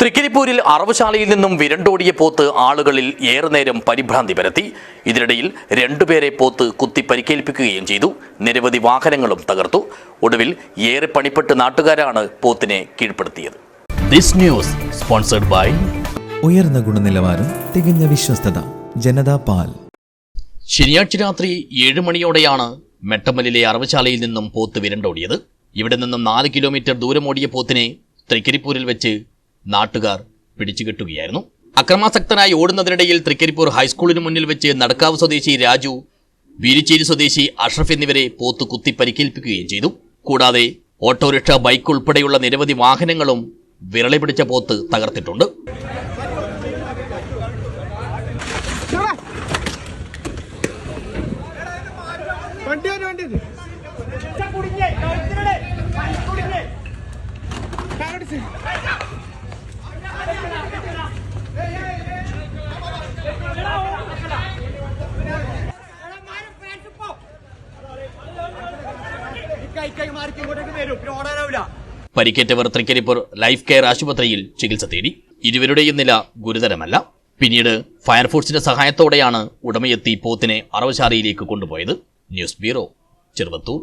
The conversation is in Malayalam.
തൃക്കരിപ്പൂരിൽ അറവുശാലയിൽ നിന്നും വിരണ്ടോടിയ പോത്ത് ആളുകളിൽ ഏറെ നേരം പരിഭ്രാന്തി പരത്തി. ഇതിനിടയിൽ രണ്ടുപേരെ പോത്ത് കുത്തി പരിക്കേൽപ്പിക്കുകയും ചെയ്തു. നിരവധി വാഹനങ്ങളും തകർത്തു. ഒടുവിൽ ഏറെ പണിപ്പെട്ട് നാട്ടുകാരാണ് പോത്തിനെ കീഴ്പ്പെടുത്തിയത്. ദിസ് ന്യൂസ് സ്പോൺസർഡ് ബൈ ഉയർന്ന ഗുണനിലവാരം തികഞ്ഞ വിശ്വസ്തത ജനതാ പാൽ. ശനിയാഴ്ച രാത്രി ഏഴ് മണിയോടെയാണ് മെട്ടമലിലെ അറവുശാലയിൽ നിന്നും പോത്ത് വിരണ്ടോടിയത്. ഇവിടെ നിന്നും നാല് കിലോമീറ്റർ ദൂരമോടിയ പോത്തിനെ തൃക്കരിപ്പൂരിൽ വെച്ച് നാട്ടുകാർ പിടിച്ചുകെട്ടുകയായിരുന്നു. അക്രമാസക്തനായി ഓടുന്നതിനിടയിൽ തൃക്കരിപ്പൂർ ഹൈസ്കൂളിന് മുന്നിൽ വെച്ച് നടക്കാവ് സ്വദേശി രാജു വീരിച്ചേരി സ്വദേശി അഷ്റഫ് എന്നിവരെ പോത്ത് കുത്തി പരിക്കേൽപ്പിക്കുകയും ചെയ്തു. കൂടാതെ ഓട്ടോറിക്ഷ ബൈക്ക് ഉൾപ്പെടെയുള്ള നിരവധി വാഹനങ്ങളും വിരളി പിടിച്ച പോത്ത് തകർത്തിട്ടുണ്ട്. വണ്ടി വരും പരിക്കേറ്റവർ തൃക്കരിപ്പൂർ ലൈഫ് കെയർ ആശുപത്രിയിൽ ചികിത്സ തേടി. ഇരുവരുടെയും നില ഗുരുതരമല്ല. പിന്നീട് ഫയർഫോഴ്സിന്റെ സഹായത്തോടെയാണ് ഉടമയെത്തി പോത്തിനെ അറവശാലയിലേക്ക് കൊണ്ടുപോയത്. News bureau Cheruvathur.